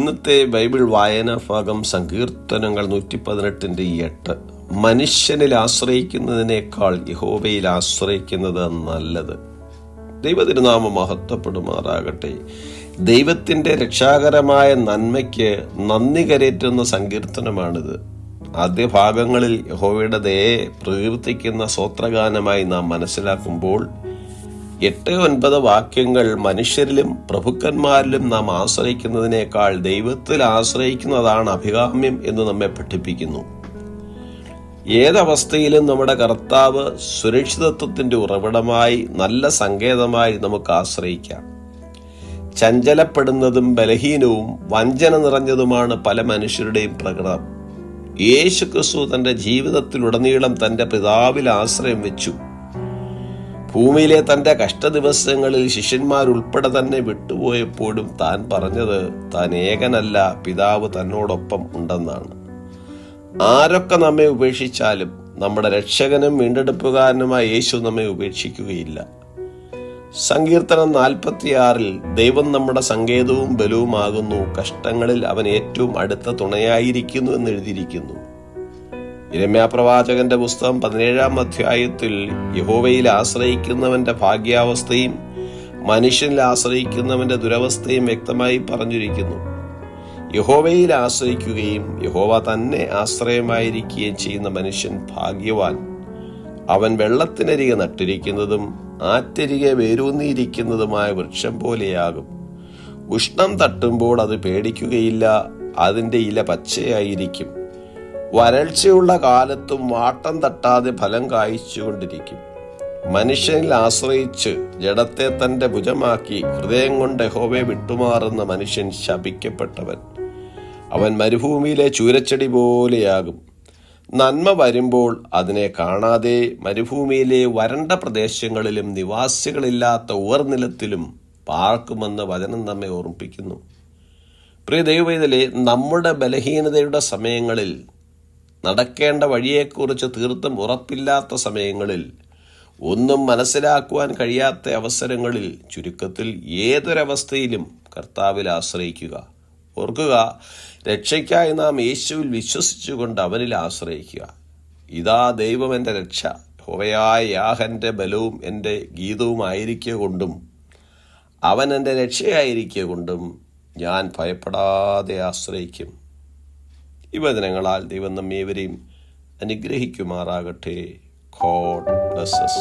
ഇന്നത്തെ ബൈബിൾ വായനാ ഭാഗം സങ്കീർത്തനങ്ങൾ നൂറ്റി പതിനെട്ടിന്റെ എട്ട്. മനുഷ്യനിൽ ആശ്രയിക്കുന്നതിനേക്കാൾ യഹോബയിൽ ആശ്രയിക്കുന്നത് നല്ലത്. ദൈവതിരുനാമം മഹത്വപ്പെടുമാറാകട്ടെ. ദൈവത്തിന്റെ രക്ഷാകരമായ നന്മയ്ക്ക് നന്ദി കരേറ്റുന്ന സങ്കീർത്തനമാണിത്. ആദ്യ ഭാഗങ്ങളിൽ യഹോവയുടെ ദയെ പ്രകീർത്തിക്കുന്ന സ്വത്രഗാനമായി നാം മനസ്സിലാക്കുമ്പോൾ എട്ട് ഒൻപത് വാക്യങ്ങൾ മനുഷ്യരിലും പ്രഭുക്കന്മാരിലും നാം ആശ്രയിക്കുന്നതിനേക്കാൾ ദൈവത്തിൽ ആശ്രയിക്കുന്നതാണ് അഭികാമ്യം എന്ന് നമ്മെ പഠിപ്പിക്കുന്നു. ഏതവസ്ഥയിലും നമ്മുടെ കർത്താവ് സുരക്ഷിതത്വത്തിന്റെ ഉറവിടമായി നല്ല സങ്കേതമായി നമുക്ക് ആശ്രയിക്കാം. ചഞ്ചലപ്പെടുന്നതും ബലഹീനവും വഞ്ചന നിറഞ്ഞതുമാണ് പല മനുഷ്യരുടെയും പ്രകൃതം യേശു ക്രിസ്തു തന്റെ ജീവിതത്തിലുടനീളം തന്റെ പിതാവിൽ ആശ്രയം വെച്ചു. ഭൂമിയിലെ തന്റെ കഷ്ടദിവസങ്ങളിൽ ശിഷ്യന്മാരുൾപ്പെടെ തന്നെ വിട്ടുപോയപ്പോഴും താൻ പറഞ്ഞത് താൻ ഏകനല്ല പിതാവ് തന്നോടൊപ്പം ഉണ്ടെന്നാണ്. ആരൊക്കെ നമ്മെ ഉപേക്ഷിച്ചാലും നമ്മുടെ രക്ഷകനും വീണ്ടെടുപ്പുകാരനുമായ യേശു നമ്മെ ഉപേക്ഷിക്കുകയില്ല. സങ്കീർത്തനം നാൽപ്പത്തിയാറിൽ ദൈവം നമ്മുടെ സങ്കേതവും ബലവുമാകുന്നു കഷ്ടങ്ങളിൽ അവൻ ഏറ്റവും അടുത്ത തുണയായിരിക്കുന്നു എന്ന് എഴുതിയിരിക്കുന്നു ഇരമ്യാ പ്രവാചകന്റെ പുസ്തകം പതിനേഴാം അധ്യായത്തിൽ യഹോവയിൽ ആശ്രയിക്കുന്നവന്റെ ഭാഗ്യാവസ്ഥയും മനുഷ്യനിൽ ആശ്രയിക്കുന്നവന്റെ ദുരവസ്ഥയും വ്യക്തമായി പറഞ്ഞിരിക്കുന്നു. യഹോവയിൽ ആശ്രയിക്കുകയും യഹോവ തന്നെ ആശ്രയമായിരിക്കുകയും ചെയ്യുന്ന മനുഷ്യൻ ഭാഗ്യവാൻ. അവൻ വെള്ളത്തിനരികെ നട്ടിരിക്കുന്നതും ആറ്റരികെ വേരൂന്നിയിരിക്കുന്നതുമായ വൃക്ഷം പോലെയാകും. ഉഷ്ണം തട്ടുമ്പോൾ അത് പേടിക്കുകയില്ല അതിന്റെ ഇല പച്ചയായിരിക്കും. വരൾച്ചയുള്ള കാലത്തും വാട്ടം തട്ടാതെ ഫലം കായ്ച്ചുകൊണ്ടിരിക്കും. മനുഷ്യനിൽ ആശ്രയിച്ച് ജഡത്തെ തന്റെ ഭുജമാക്കി ഹൃദയം കൊണ്ട് ഹോവെ വിട്ടുമാറുന്ന മനുഷ്യൻ ശപിക്കപ്പെട്ടവൻ. അവൻ മരുഭൂമിയിലെ ചൂരച്ചെടി പോലെയാകും. നന്മ വരുമ്പോൾ അതിനെ കാണാതെ മരുഭൂമിയിലെ വരണ്ട പ്രദേശങ്ങളിലും നിവാസികളില്ലാത്ത ഉവർനിലത്തിലും പാർക്കുമെന്ന് വചനം നമ്മെ ഓർമ്മിപ്പിക്കുന്നു. പ്രിയ ദൈവവേദലെ നമ്മുടെ ബലഹീനതയുടെ സമയങ്ങളിൽ നടക്കേണ്ട വഴിയെക്കുറിച്ച് തീർത്തും ഉറപ്പില്ലാത്ത സമയങ്ങളിൽ ഒന്നും മനസ്സിലാക്കുവാൻ കഴിയാത്ത അവസരങ്ങളിൽ ചുരുക്കത്തിൽ ഏതൊരവസ്ഥയിലും കർത്താവിൽ ആശ്രയിക്കുക. ഓർക്കുക രക്ഷയ്ക്കായി നാം യേശുവിൽ വിശ്വസിച്ചുകൊണ്ട് അവനിൽ ആശ്രയിക്കുക. ഇതാ ദൈവം എന്റെ രക്ഷ. ഹോവയായ യാഹന്റെ ബലവും എന്റെ ഗീതവുമായിരിക്കുക കൊണ്ടും അവൻ എന്റെ രക്ഷയായിരിക്കുക കൊണ്ടും ഞാൻ ഭയപ്പെടാതെ ആശ്രയിക്കും. ഈ വചനങ്ങളാൽ ദൈവം നമ്മേവരെയും അനുഗ്രഹിക്കുമാറാകട്ടെ. God blesses